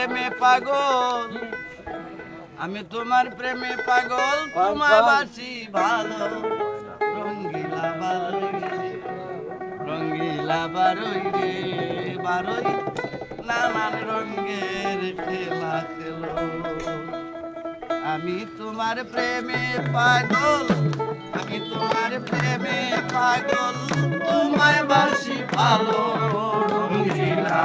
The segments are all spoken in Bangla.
প্রেমে পাগল। আমি তোমার প্রেমে পাগল তোমায় বাসি ভালো। রঙ্গিলা বারোই রঙ্গিলা বারোই রে বারোই নানান রঙ্গের খেলা খেলো। আমি তোমার প্রেমে পাগল আমি তোমার প্রেমে পাগল তোমায় বাসি ভালো।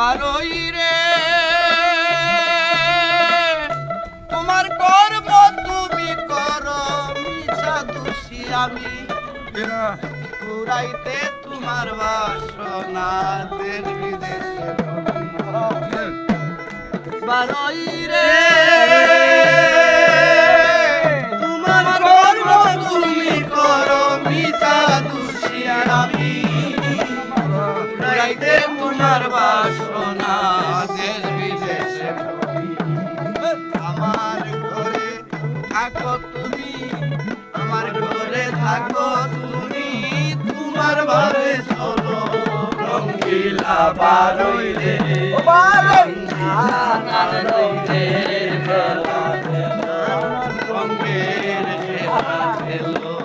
বারোই রে। তোমার কর্ম তুমি করো, মিছা দোষী আমি। পুরাইতে তোমার বাসনা দেশ বিদেশে বারোই রে। তোমার বাসনা দেশ বিদেশে আমার ঘরে থাকো তুমি, আমার ঘরে থাকো তুমি, তোমার ভাবে চলো। রঙ্গিলা বারোই রে রঙ্গের খেলা খেলো।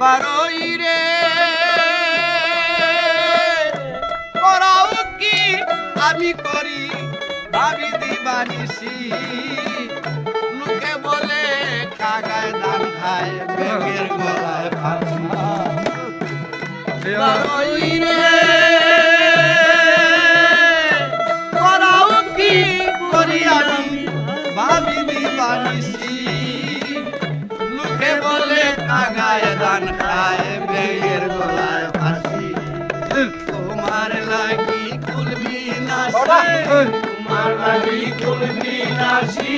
বারোই রে। করাও কি? আমি করি ভাবি দিবানিসি লোকে বলে কাগায় দান খায় বেগের গলায় ফাঁসি। বারোই রে। লাগি কুলবি নাসি।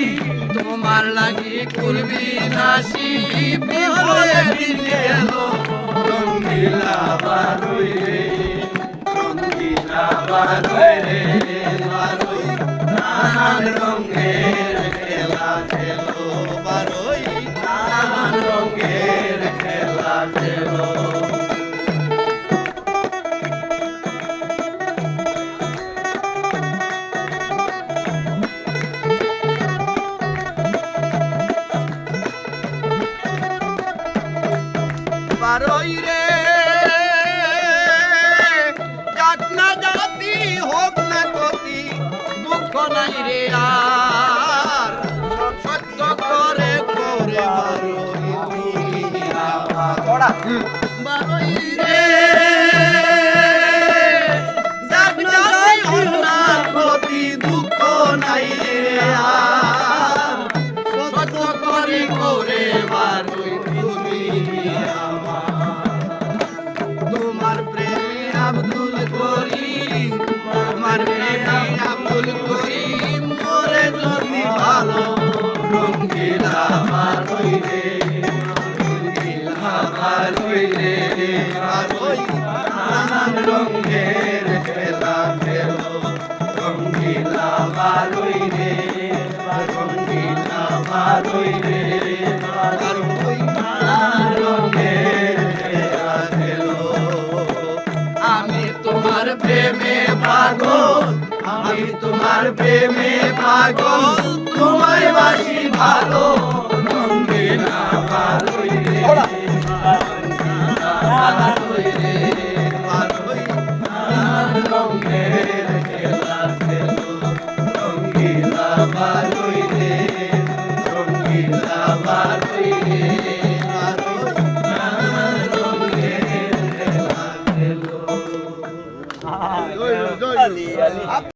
তোমার লাগি কুলবি নাসি। দিন এলো রঙ্গিলা বারুই রে। রঙ্গিলা বারুই রে। বারুই নানান রঙের খেলা খেলো। বারুই নানান রঙের খেলা খেলো। বারোই রে। যাক না জাতি হোক না গতি দুঃখ নাই রে আর। সত্য করে করে বারোই তুমি রে। আব্দুল করিম মোরে যদি ভালো, রঙ্গিলা মারই রে রঙ্গিলা মারই রে নানান রঙের খেলা খেলো, রঙ্গিলা মারই রে রঙ্গিলা মারই রে তোমার প্রেমে পাগল তোমায় বাসি ভালো নন্দে না ভালোই রে ভালোই রে ভালোই রঙের খেলা খেলো রঙিলা ভালোই রে রঙিলা ভালোই রে।